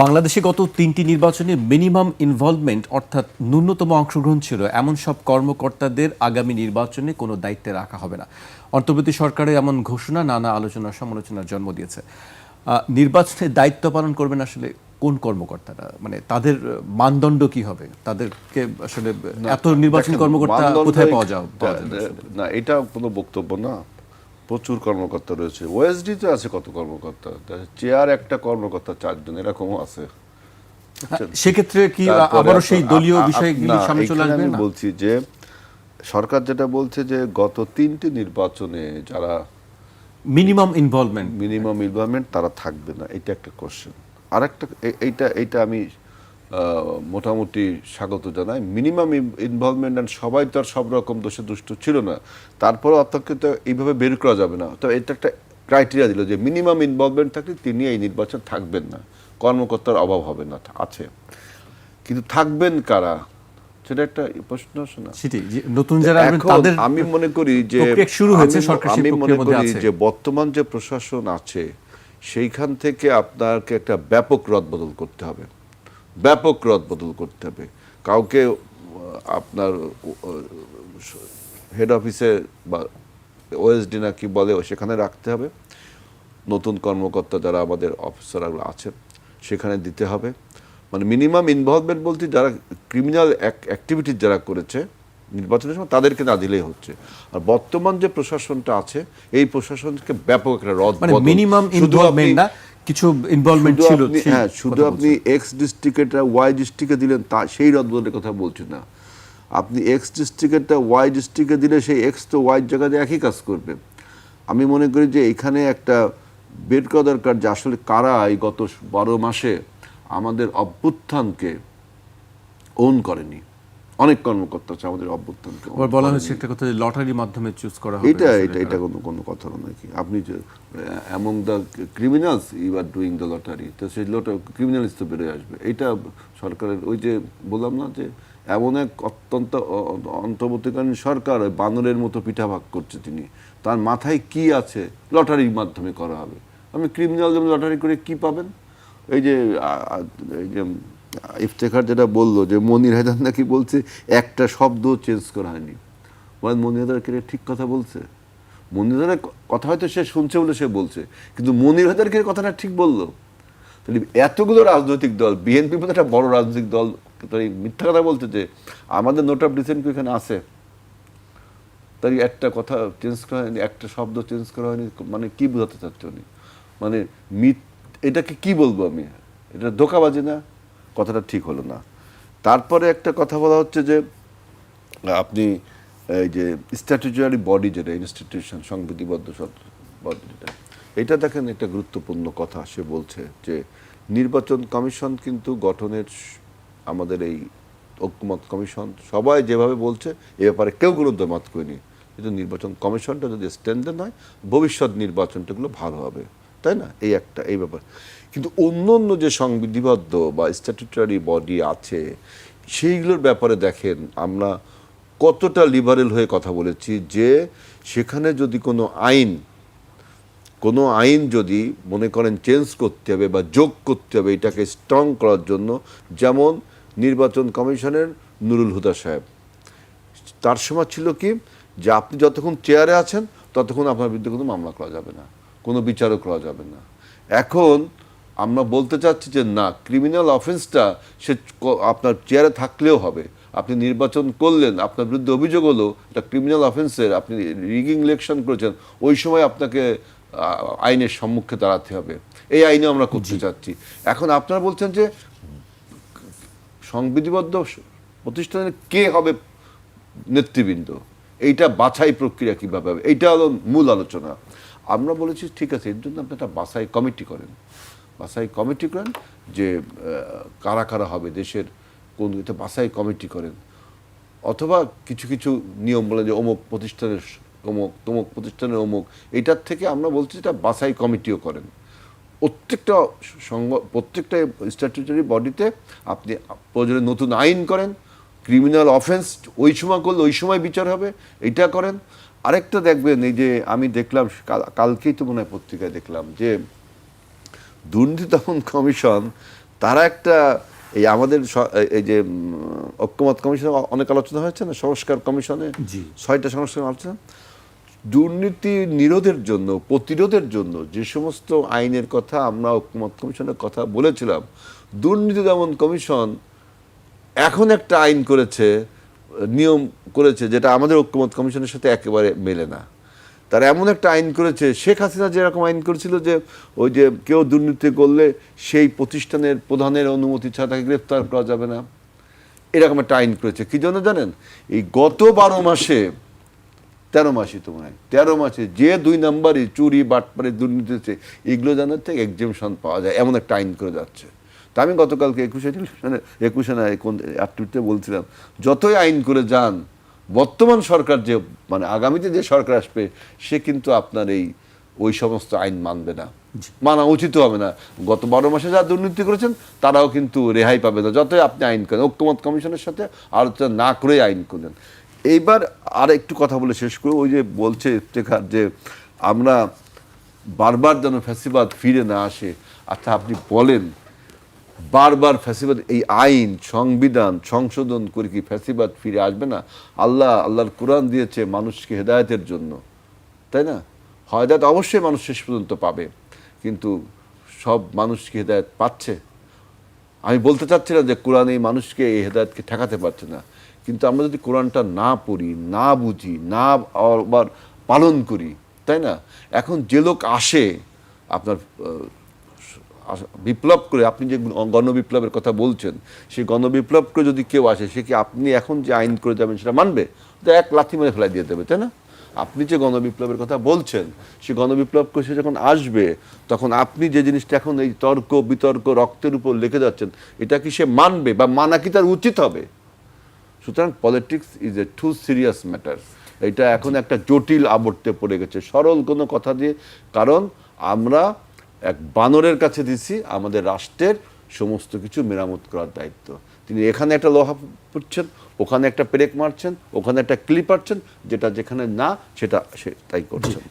বাংলাদেশে গত তিনটি নির্বাচনে মিনিমাম ইনভলভমেন্ট অর্থাৎ ন্যূনতম অংশগ্রহণ ছিল। এমন সব কর্মকর্তাদের আগামী নির্বাচনে কোনো দায়িত্বে রাখা হবে না। অন্তর্বর্তী সরকারের এমন ঘোষণা নানা আলোচনা সমালোচনার জন্ম দিয়েছে। নির্বাচনে দায়িত্ব পালন করবেন আসলে কোন কর্মকর্তারা? মানে তাদের মানদণ্ড কি হবে? তাদেরকে আসলে এত নির্বাচনী কর্মকর্তা কোথায় পাওয়া যাবে? না এটা কোনো বক্তব্য না। প্রচুর কর্মকর্তা রয়েছে। ওএসডি তে আছে কত কর্মকর্তা? চেয়ার একটা কর্মকর্তা চারজন এরকমও আছে। সেক্ষেত্রে কি আবারও সেই দলীয় বিষয়গুলি সামনে চলে আসবে আমি বলছি যে সরকার যেটা বলছে যে গত তিনটি নির্বাচনে যারা মিনিমাম ইনভলভমেন্ট মিনিমাম ইনভলভমেন্ট তারা থাকবে না। এটা একটা কোশ্চেন আরেকটা এইটা এইটা আমি মোটামুটি স্বাগত জানাই। মিনিমাম ইনভলভমেন্ট অ্যান্ড সবাই তো আর সব রকম দোষে দুষ্ট ছিল না। তারপরে আপনাকে তো এইভাবে বের করা যাবে না। তো এটা একটা ক্রাইটেরিয়া দিল যে মিনিমাম ইনভলভমেন্ট থাকলে তিনি এই নির্বাচন থাকবেন না। কর্মকর্তার অভাব হবে না আছে। কিন্তু থাকবেন কারা? সেটা একটা প্রশ্ন নতুন যারা তাদের আমি মনে করি যে শুরু হয়েছে, আমি- সরকার আমি মনে করি যে বর্তমান যে প্রশাসন আছে সেইখান থেকে আপনাকে একটা ব্যাপক রদবদল করতে হবে। ব্যাপক রদবদল করতে হবে। কাউকে আপনার হেড অফিসে বা ওএসডি না কি বলে সেখানে রাখতে হবে। নতুন কর্মকর্তা যারা আমাদের অফিসারগুলো আছেন সেখানে দিতে হবে। মানে মিনিমাম ইনভলভমেন্ট বলতে যারা ক্রিমিনাল অ্যাক্টিভিটি যারা করেছে নির্বাচনের সময় তাদেরকে না দিলেই হচ্ছে। আর বর্তমান যে প্রশাসনটা আছে এই প্রশাসনকে ব্যাপক একটা রদ মানে মিনিমাম ইনভলভমেন্ট না কিছু ইনভলভমেন্ট ছিল হ্যাঁ শুধু আপনি এক্স ডিস্ট্রিক্টেটা ওয়াই ডিস্ট্রিক্টে দিলেন তা সেই রদবদলের কথা বলছি না। আপনি এক্স ডিস্ট্রিক্টেরটা ওয়াই ডিস্ট্রিক্টে দিলে সেই এক্স তো ওয়াই জায়গাতে একই কাজ করবে। আমি মনে করি যে এখানে একটা বের করা দরকার যে আসলে কারা এই গত বারো মাসে আমাদের অভ্যুত্থানকে ওন করেনি। অনেক কর্মকর্তা আছে আমাদের আবার বলা হয়েছে একটা কথা যে লটারির মাধ্যমে চুজ করা হবে। এটা এটা এটা কোনো কোনো কথা না নাকি? আপনি যে among the criminals you are doing the lottery তো সেই লটারি ক্রিমিনালস তো বেড়ে আসবে। এটা সরকারের ওই যে বললাম না যে এমন এক অত্যন্ত অন্তর্বর্তীকালীন সরকার ওই বানরের মতো পিঠাভাগ করছে তিনি। তার মাথায় কি আছে? লটারির মাধ্যমে করা হবে। আমি ক্রিমিনাল যেমন লটারি করে কি পাবেন? এই যে এই যে ইফতেখার যেটা বলল যে মনির হায়দার নাকি বলছে, একটা শব্দ চেঞ্জ করা হয়নি। বলেন মনির হায়দার কে ঠিক কথা বলছে? মনির হায়দারের কথা হয়তো সে শুনছে বলে সে বলছে, কিন্তু মনির হায়দারকে কথাটা ঠিক বলল? তাহলে এতগুলো রাজনৈতিক দল বিএনপি মতো একটা বড় রাজনৈতিক দল তাই মিথ্যা কথা বলছে যে আমাদের নোট অফ ডিসেন্ট এখানে আছে। তাই একটা কথা চেঞ্জ করা হয়নি, একটা শব্দ চেঞ্জ করা হয়নি মানে কি বোঝাতে চাচ্ছে উনি? মানে মিথ এটাকে কি বলব আমি? এটা ধোকাবাজি না? কথাটা ঠিক হলো না। তারপরে একটা কথা বলা হচ্ছে যে, আপনি এই যে স্ট্যাটুটারি বডি যেটা ইনস্টিটিউশন সংবিধিবদ্ধ বডি যেটা, এটা দেখেন একটা গুরুত্বপূর্ণ কথা। সে বলছে যে, নির্বাচন কমিশন কিন্তু গঠনের আমাদের এই ঐক্যমত কমিশন সবাই যেভাবে বলছে, এ ব্যাপারে কেউ কোনো দমাত করেনি। কিন্তু নির্বাচন কমিশনটা যদি স্ট্যান্ডার্ড হয়, ভবিষ্যৎ নির্বাচনটাগুলো ভালো হবে। তাই না? এই একটা, এই ব্যাপার। কিন্তু অন্য অন্য যে সংবিধিবদ্ধ বা স্ট্যাটুটারি বডি আছে, সেইগুলোর ব্যাপারে দেখেন, আমরা কতটা লিবারেল হয়ে কথা বলেছি যে সেখানে যদি কোনো আইন কোনো আইন যদি মনে করেন চেঞ্জ করতে হবে বা যোগ করতে হবে, এটাকে স্ট্রং করার জন্য, যেমন নির্বাচন কমিশনের নুরুল হুদা সাহেব। তার সময় ছিল কি? যে আপনি যতক্ষণ চেয়ারে আছেন, ততক্ষণ আপনার বিরুদ্ধে কোনো মামলা করা যাবে না। কোনো বিচারও করা যাবে না। এখন আমরা বলতে চাচ্ছি যে না ক্রিমিনাল অফেন্সটা সে আপনার চেয়ারে থাকলেও হবে। আপনি নির্বাচন করলেন আপনার বিরুদ্ধে অভিযোগ হলো এটা ক্রিমিনাল অফেন্সের আপনি রিগিং ইলেকশন করেছেন ওই সময় আপনাকে আইনের সম্মুখে দাঁড়াতে হবে। এই আইনে আমরা করতে চাচ্ছি। এখন আপনারা বলছেন যে সংবিধিবদ্ধ প্রতিষ্ঠানের কে হবে নেতৃবৃন্দ? এইটা বাছাই প্রক্রিয়া কীভাবে হবে? এইটা হলো মূল আলোচনা। আমরা বলেছি, ঠিক আছে, এর জন্য আপনি একটা বাছাই কমিটি করেন। বাছাই কমিটি করেন যে কারা কারা হবে দেশের কোন এটা বাছাই কমিটি করেন। অথবা কিছু কিছু নিয়ম বলে যে, অমুক প্রতিষ্ঠানের অমুক, তমুক প্রতিষ্ঠানের অমুক। এইটার থেকে আমরা বলছি এটা বাছাই কমিটিও করেন। প্রত্যেকটা সংঘ প্রত্যেকটা স্ট্যাটুটারি বডিতে আপনি প্রয়োজনে নতুন আইন করেন ক্রিমিনাল অফেন্স ওই সময় করলে ওই সময় বিচার হবে, এটা করেন। আরেকটা দেখবেন এই যে আমি দেখলাম কাল- কালকেই তো মনে হয় পত্রিকায় দেখলাম যে দুর্নীতি দমন কমিশন তারা একটা এই আমাদের এই যে ঐক্যমত কমিশনে অনেক আলোচনা হয়েছে না সংস্কার কমিশনে জি। ছয়টা সংস্কার আলোচনা দুর্নীতি নিরোধের জন্য প্রতিরোধের জন্য যে সমস্ত আইনের কথা আমরা ঐক্যমত কমিশনের কথা বলেছিলাম দুর্নীতি দমন কমিশন এখন একটা আইন করেছে নিয়ম করেছে যেটা আমাদের ঐক্যমত কমিশনের সাথে একেবারে মেলে না। তারা এমন একটা আইন করেছে, শেখ হাসিনা যেরকম আইন করেছিল যে ওই যে কেউ দুর্নীতি করলে সেই প্রতিষ্ঠানের প্রধানের অনুমতি ছাড়া তাকে গ্রেফতার করা যাবে না। এরকম একটা আইন করেছে। কী জন্য জানেন? এই গত বারো মাসে, তেরো মাসই তো মনে হয়, তেরো মাসে যে দুই নাম্বারই চুরি বাটপারে দুর্নীতি এগুলো জানার থেকে এক্সেমশন পাওয়া যায়, এমন একটা আইন করে যাচ্ছে। তা আমি গতকালকে একুশে টেলিভিশনে একুশে না কোন আটটিতে বলছিলাম যতই আইন করে যান বর্তমান সরকার যে মানে আগামীতে যে সরকার আসবে সে কিন্তু আপনার এই ওই সমস্ত আইন মানবে না। মানা উচিত হবে না। গত বারো মাসে যারা দুর্নীতি করেছেন তারাও কিন্তু রেহাই পাবে না। যতই আপনি আইন করেন ঐক্যমত কমিশনের সাথে আলোচনা না করেই আইন করেন। এইবার আর একটু কথা বলে শেষ করে। ওই যে বলছে ইফতেখার যে আমরা বারবার যেন ফ্যাসিবাদ ফিরে না আসে। আচ্ছা আপনি বলেন বারবার ফ্যাসিবাদ, এই আইন, সংবিধান, সংশোধন করে কি ফ্যাসিবাদ ফিরে আসবে না? আল্লাহ, আল্লাহর কোরআন দিয়েছে মানুষকে হেদায়তের জন্য। তাই না? হেদায়ত অবশ্যই মানুষ শেষ পর্যন্ত পাবে, কিন্তু সব মানুষকে হেদায়ত পাচ্ছে। আমি বলতে চাচ্ছি না যে কোরআন এই মানুষকে এই হেদায়তকে ঠেকাতে পারছে না, কিন্তু আমরা যদি কোরআনটা না পড়ি, না বুঝি, না আবার পালন করি, তাই না? এখন যে লোক আসে আপনার বিপ্লব করে আপনি যে গণবিপ্লবের কথা বলছেন, সেই গণবিপ্লব করে যদি কেউ আসে, সে কি আপনি এখন যে আইন করে যাবেন সেটা মানবে? তো এক লাথি মেরে ফেলাই দিয়ে দেবে, তাই না? আপনি যে গণবিপ্লবের কথা বলছেন সে গণবিপ্লব করে সে যখন আসবে, তখন আপনি যে জিনিসটা এখন এই তর্ক, বিতর্ক, রক্তের উপর লিখে যাচ্ছেন, এটা কি সে মানবে বা মানা কি তার উচিত হবে? সুতরাং politics is a too serious matter. এটা এখন একটা জটিল আবর্তে পড়ে গেছে, সরল কোনো কথা দিয়ে। কারণ আমরা এক বানরের কাছে দিছি, আমাদের রাষ্ট্রের সমস্ত কিছু মেরামত করার দায়িত্ব। তিনি এখানে একটা লোহা পুচ্ছেন ওখানে একটা পেরেক মারছেন, ওখানে একটা ক্লিপ পাচ্ছেন যেটা যেখানে না, সেটা সে তাই করছেন।